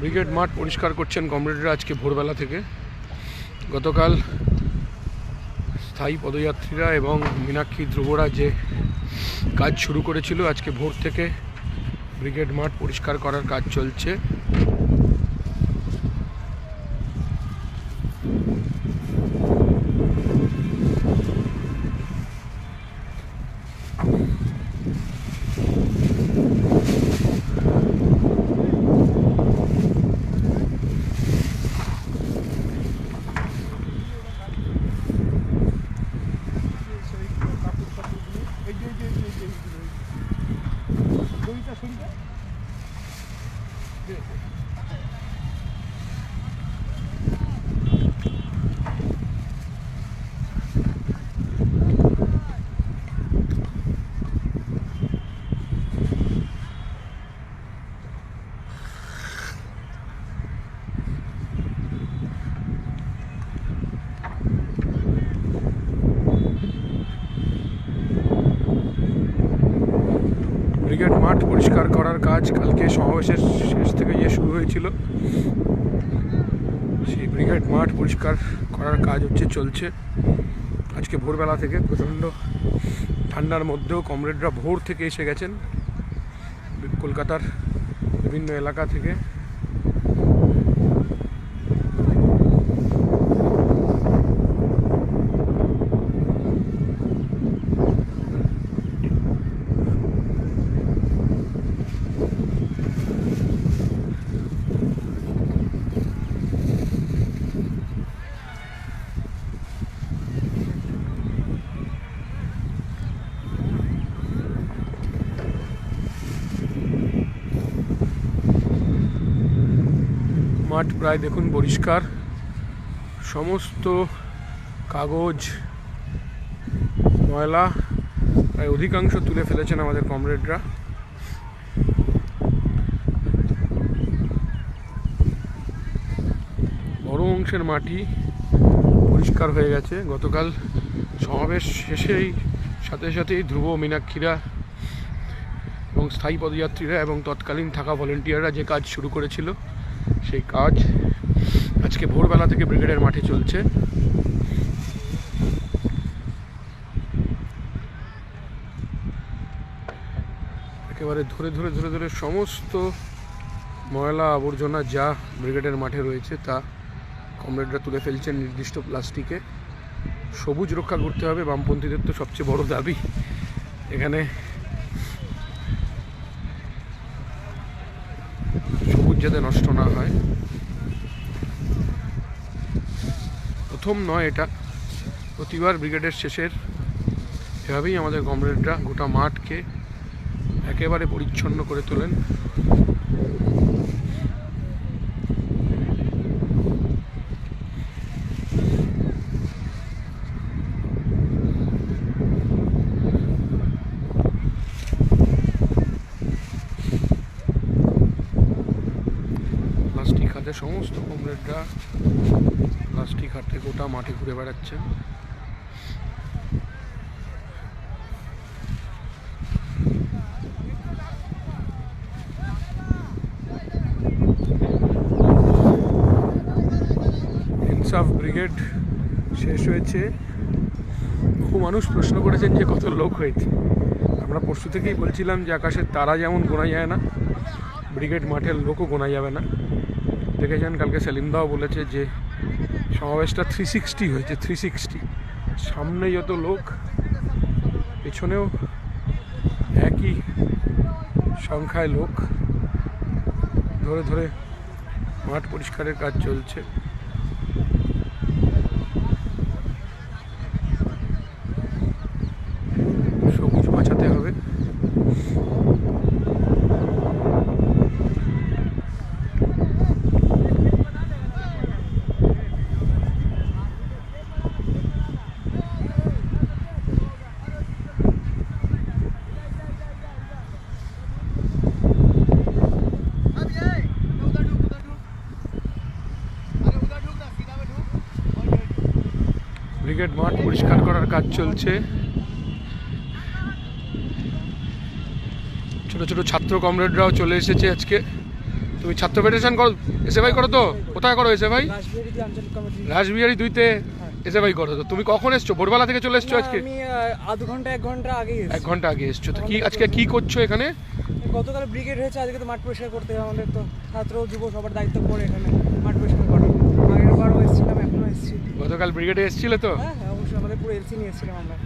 Brigade মাঠ পরিষ্কার করছেন কমরেডরা আজকে ভোরবেলা থেকে। গতকাল স্থায়ী পদযাত্রীরা এবং মীনাক্ষী ধ্রুবরা যে কাজ শুরু করেছিল, আজকে ভোর থেকে ব্রিগেড মাঠ পরিষ্কার করার কাজ চলছে ব্রিগেড মাঠ পরিষ্কার করার কাজ কালকে সমাবেশের শেষ থেকে যে শুরু হয়েছিল। সেই ব্রিগেড মাঠ পরিষ্কার করার কাজ হচ্ছে, চলছে। আজকে ভোরবেলা থেকে প্রচণ্ড ঠান্ডার মধ্যেও কমরেডরা ভোর থেকে এসে গেছেন। কলকাতার বিভিন্ন এলাকা থেকে মাঠ প্রায় দেখুন পরিষ্কার। সমস্ত কাগজ, ময়লা প্রায় অধিকাংশ তুলে ফেলেছেন আমাদের কমরেডরা। বড় অংশের মাটি পরিষ্কার হয়ে গেছে। গতকাল সমাবেশ শেষেই সাথে সাথেই ধ্রুব, মীনাক্ষীরা এবং স্থায়ী পদযাত্রীরা এবং তৎকালীন থাকা ভলেন্টিয়াররা যে কাজ শুরু করেছিল সেই কাজ। আজকে ভোরবেলা থেকে ব্রিগেডের মাঠে চলছে। একেবারে ধরে ধরে ধরে ধরে সমস্ত ময়লা আবর্জনা যা ব্রিগেডের মাঠে রয়েছে, তা কমরেডরা তুলে ফেলছেন নির্দিষ্ট প্লাস্টিকে। সবুজ রক্ষা করতে হবে, বামপন্থীদের তো সবচেয়ে বড় দাবি। এখানে সবুজ যাতে নষ্ট না হয়। প্রথম নয় এটা। প্রতিবার ব্রিগেডের শেষের এভাবেই আমাদের কমরেডরা গোটা মাঠকে একেবারে পরিচ্ছন্ন করে তোলেন। হাতে সমস্ত কমরেডরা প্লাস্টিক হাতে গোটা মাঠে ঘুরে বেড়াচ্ছে। ইনসাফ ব্রিগেড শেষ হয়েছে। বহু মানুষ প্রশ্ন করেছেন যে কত লোক হয়েছে। আমরা পরশু থেকেই বলছিলাম যে আকাশের তারা যেমন গোনা যায় না, ব্রিগেড মাঠের লোকও গোনা যাবে না। দেখেছেন, কালকে সেলিমদাও বলেছে যে সমাবেশটা থ্রি সিক্সটি হয়েছে থ্রি সিক্সটি সামনে যত লোক, পেছনেও একই সংখ্যায় লোক। ধরে ধরে মাঠ পরিষ্কারের কাজ চলছে সবুজ বাঁচাতে হবে ব্রিগেড মাঠ পরিষ্কার করার কাজ চলছে। ছোটো ছোটো ছাত্র কমরেডরাও চলে এসেছে আজকে। তুমি ছাত্র ফেডারেশন করো এসে ভাই করো তো? কোথায় করো এসে ভাই রাসবিহারি দুইতে এসে ভাই করো তো। তুমি কখন এসছো? ভোরবেলা থেকে চলে এসছো আজকে? আধ ঘণ্টা এক ঘণ্টা আগেই এক ঘণ্টা আগে এসছো। তো কি আজকে কি করছ এখানে? গতকাল ব্রিগেড হয়েছে আজকে তো মাঠ পরিষ্কার করতে হবে। আমাদের তো ছাত্র যুব সবার দায়িত্ব পড়ে এখানে মাঠ পরিষ্কার করা আগের বারও এসেছিলাম গতকাল ব্রিগেডে এসেছিলে তো? হ্যাঁ হ্যাঁ অবশ্যই আমাদের পুরো এলসি নিয়ে এসেছিলাম আমরা।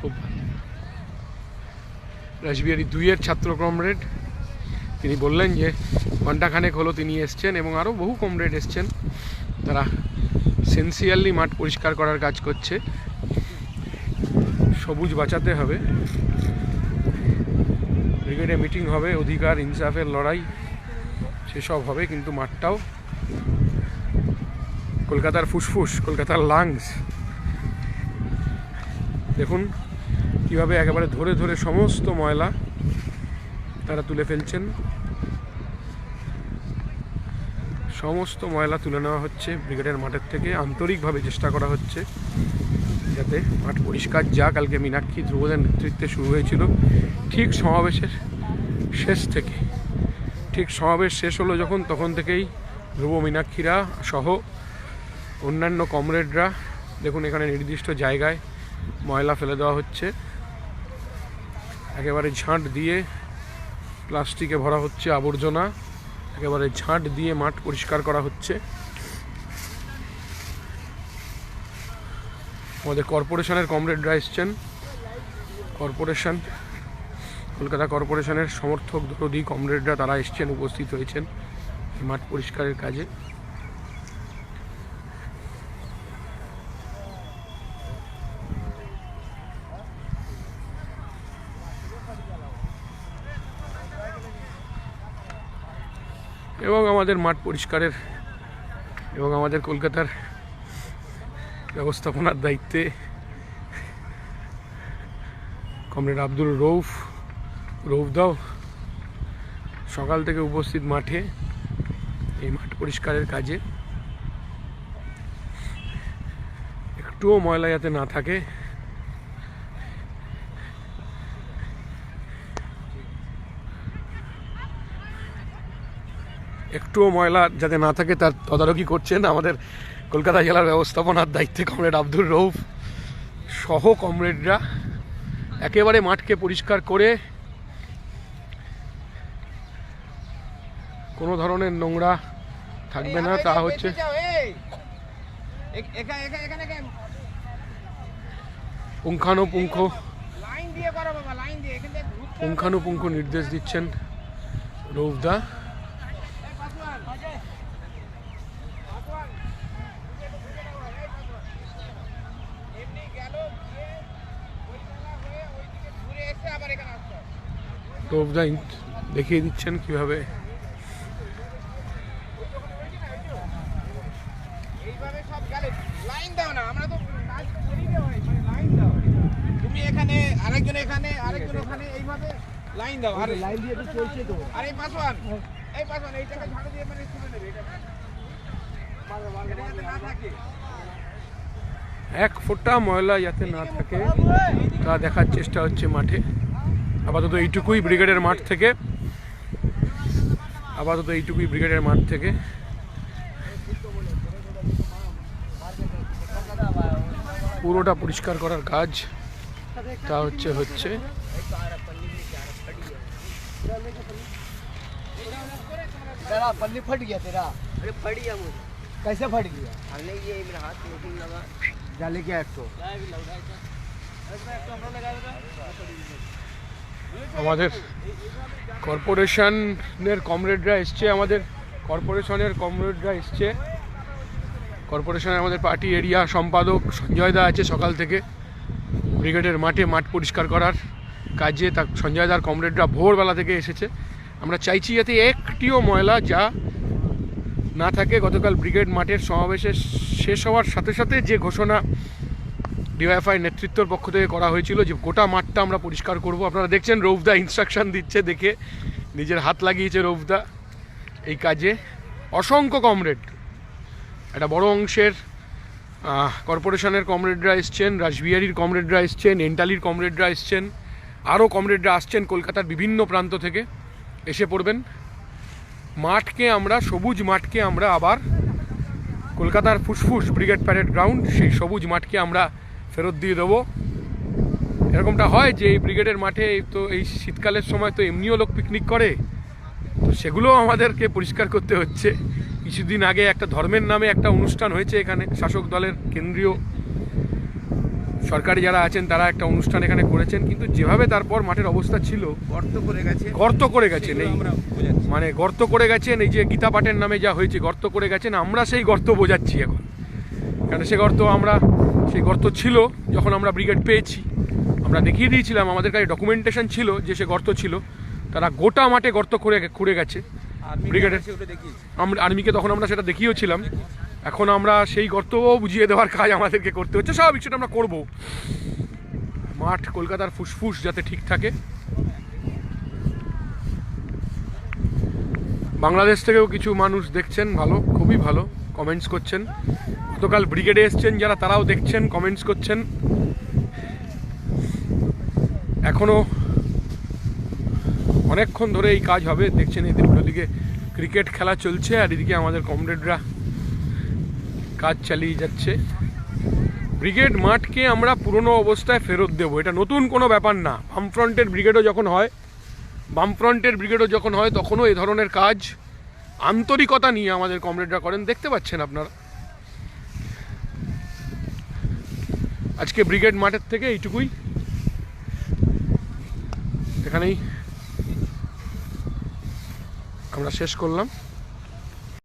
খুব ভালো। রাসবিহারি দুইয়ের ছাত্র কমরেড তিনি বললেন যে ঘন্টাখানেক হলো তিনি এসছেন এবং আরও বহু কমরেড এসছেন। তারা সেন্সিয়ারলি মাঠ পরিষ্কার করার কাজ করছে। সবুজ বাঁচাতে হবে। ব্রিগেডে মিটিং হবে অধিকার ইনসাফের লড়াই সেসব হবে কিন্তু মাঠটাও কলকাতার ফুসফুস, কলকাতার লাংস দেখুন কীভাবে একেবারে ধরে ধরে সমস্ত ময়লা তারা তুলে ফেলছেন। সমস্ত ময়লা তুলে নেওয়া হচ্ছে ব্রিগেডের মাঠের থেকে। আন্তরিকভাবে চেষ্টা করা হচ্ছে যাতে মাঠ পরিষ্কার যা কালকে মীনাক্ষী ধ্রুবদের নেতৃত্বে শুরু হয়েছিল। ঠিক সমাবেশের শেষ থেকে, ঠিক সমাবেশ শেষ হলো যখন, তখন থেকেই ধ্রুব, মীনাক্ষীরা সহ অন্যান্য কমরেডরা, দেখুন এখানে নির্দিষ্ট জায়গায় ময়লা ফেলে দেওয়া হচ্ছে। একেবারে ঝাঁট দিয়ে প্লাস্টিকে ভরা হচ্ছে আবর্জনা, একেবারে ঝাঁট দিয়ে মাঠ পরিষ্কার করা হচ্ছে। আমাদের কর্পোরেশনের কমরেডরা এসছেন। কর্পোরেশন, কলকাতা কর্পোরেশনের সমর্থক দরদি কমরেডরা তারা এসছেন, উপস্থিত হয়েছেন মাঠ পরিষ্কারের কাজে। এবং আমাদের মাঠ পরিষ্কারের এবং আমাদের কলকাতার ব্যবস্থাপনার দায়িত্বে কমরেড আব্দুল রৌফ রৌফ রৌফদাও সকাল থেকে উপস্থিত মাঠে এই মাঠ পরিষ্কারের কাজে। একটুও ময়লা যাতে না থাকে একটুও ময়লা যাতে না থাকে তার তদারকি করছেন আমাদের কলকাতা জেলার ব্যবস্থাপনার দায়িত্বে কমরেড আব্দুল রৌফ সহ কমরেডরা। একেবারে মাঠকে পরিষ্কার করে কোনো ধরনের নোংরা থাকবে না তা হচ্ছে পুঙ্খানুপুঙ্খ পুঙ্খানুপুঙ্খ নির্দেশ দিচ্ছেন রৌফদা এমনি গেল গিয়ে ওইখানে হয়ে ওইদিকে ঘুরে এসে আবার এখানে আসতে হবে। রৌফদা ইন- দেখিয়ে দিচ্ছেন কীভাবে এইভাবে সব গেলে লাইন দাও না আমরা তো কাজ করি না ভাই মানে লাইন দাও তুমি এখানে আরেকজন এখানে আরেকজন ওখানে এইভাবে লাইন দাও। আরে লাইন দিয়ে তো চলছে তো। আরে এই পাসওয়ান এই পাসওয়ান এইটাকে ঝাড়ু দিয়ে মানে তুলে নেবে এটা? এক ফোঁটা ময়লা যাতে না থাকে তা দেখার চেষ্টা হচ্ছে মাঠে। আপাতত এইটুকুই ব্রিগেডের মাঠ থেকে আপাতত এইটুকুই ব্রিগেডের মাঠ থেকে পুরোটা পরিষ্কার করার কাজ তা হচ্ছে হচ্ছে तेरा पल्ली फट गया तेरा अरे फट गया मुझे कैसे फट गया हमने ये मेरा हाथ मशीन लगा जाले क्या एक तो আমাদের কর্পোরেশনের কমরেডরা এসছে, আমাদের কর্পোরেশনের কমরেডরা এসছে। কর্পোরেশনের আমাদের পার্টি এরিয়া সম্পাদক সঞ্জয় দা আছে সকাল থেকে। ব্রিগেডের মাঠে মাঠ পরিষ্কার করার কাজে তা সঞ্জয় দার কমরেডরা ভোরবেলা থেকে এসেছে। আমরা চাইছি যাতে একটিও ময়লা যা না থাকে, গতকাল ব্রিগেড মাঠের সমাবেশে শেষ হওয়ার সাথে সাথে যে ঘোষণা ডিওয়াইফআই নেতৃত্বের পক্ষ থেকে করা হয়েছিল যে গোটা মাঠটা আমরা পরিষ্কার করব। আপনারা দেখছেন রৌফদা ইনস্ট্রাকশন দিচ্ছে দেখে। নিজের হাত লাগিয়েছে রৌফদা এই কাজে। অসংখ্য কমরেড একটা বড় অংশের কর্পোরেশনের কমরেডরা এসছেন, রাসবিহারির কমরেডরা এসছেন এন্টালির কমরেডরা এসছেন, আরও কমরেডরা আসছেন কলকাতার বিভিন্ন প্রান্ত থেকে। এসে পড়বেন। মাঠকে আমরা, সবুজ মাঠকে আমরা আবার কলকাতার ফুসফুস ব্রিগেড প্যারেড গ্রাউন্ড, সেই সবুজ মাঠকে আমরা ফেরত দিয়ে দেবো। এরকমটা হয় যে এই ব্রিগেডের মাঠে তো এই শীতকালের সময় তো এমনিও লোক পিকনিক করে। তো সেগুলোও আমাদেরকে পরিষ্কার করতে হচ্ছে। কিছুদিন আগে একটা ধর্মের নামে একটা অনুষ্ঠান হয়েছে এখানে শাসক দলের কেন্দ্রীয়। সরকারি যারা আছেন তারা একটা অনুষ্ঠান এখানে করেছেন কিন্তু যেভাবে তারপর মাঠের অবস্থা ছিল গর্ত করে গেছে। গর্ত করে গেছেন এই। মানে গর্ত করে গেছেন এই যে গীতা পাঠের নামে যা হয়েছে গর্ত করে গেছেন আমরা সেই গর্ত বোঝাচ্ছি এখন। কারণ সে গর্ত আমরা সেই গর্ত ছিল যখন আমরা ব্রিগেড পেয়েছি। আমরা দেখিয়ে দিয়েছিলাম আমাদের কাছে ডকুমেন্টেশন ছিল যে সে গর্ত ছিল। তারা গোটা মাঠে গর্ত করে খুঁড়ে গেছে। ব্রিগেডের আমরা আর্মিকে তখন আমরা সেটা দেখিয়েওছিলাম এখন আমরা সেই গর্তও বুঝিয়ে দেওয়ার কাজ আমাদেরকে করতে হচ্ছে। স্বাভাবিক সেটা আমরা করব। মাঠ কলকাতার ফুসফুস যাতে ঠিক থাকে। বাংলাদেশ থেকেও কিছু মানুষ দেখছেন ভালো, খুবই ভালো কমেন্টস করছেন। গতকাল ব্রিগেডে এসছেন যারা, তারাও দেখছেন কমেন্টস করছেন। এখনও অনেকক্ষণ ধরে এই কাজ হবে, দেখছেন এদের ওদিকে ক্রিকেট খেলা চলছে, আর এদিকে আমাদের কমরেডরা কাজ চালিয়ে যাচ্ছে। ব্রিগেড মাঠকে আমরা পুরনো অবস্থায় ফেরত দেবো, এটা নতুন কোনো ব্যাপার না। বামফ্রন্টের ব্রিগেডও যখন হয় বামফ্রন্টের ব্রিগেডও যখন হয় তখনও এ ধরনের কাজ আন্তরিকতা নিয়ে আমাদের কমরেডরা করেন। দেখতে পাচ্ছেন আপনারা। আজকে ব্রিগেড মাঠের থেকে এইটুকুই। এখানেই আমরা শেষ করলাম।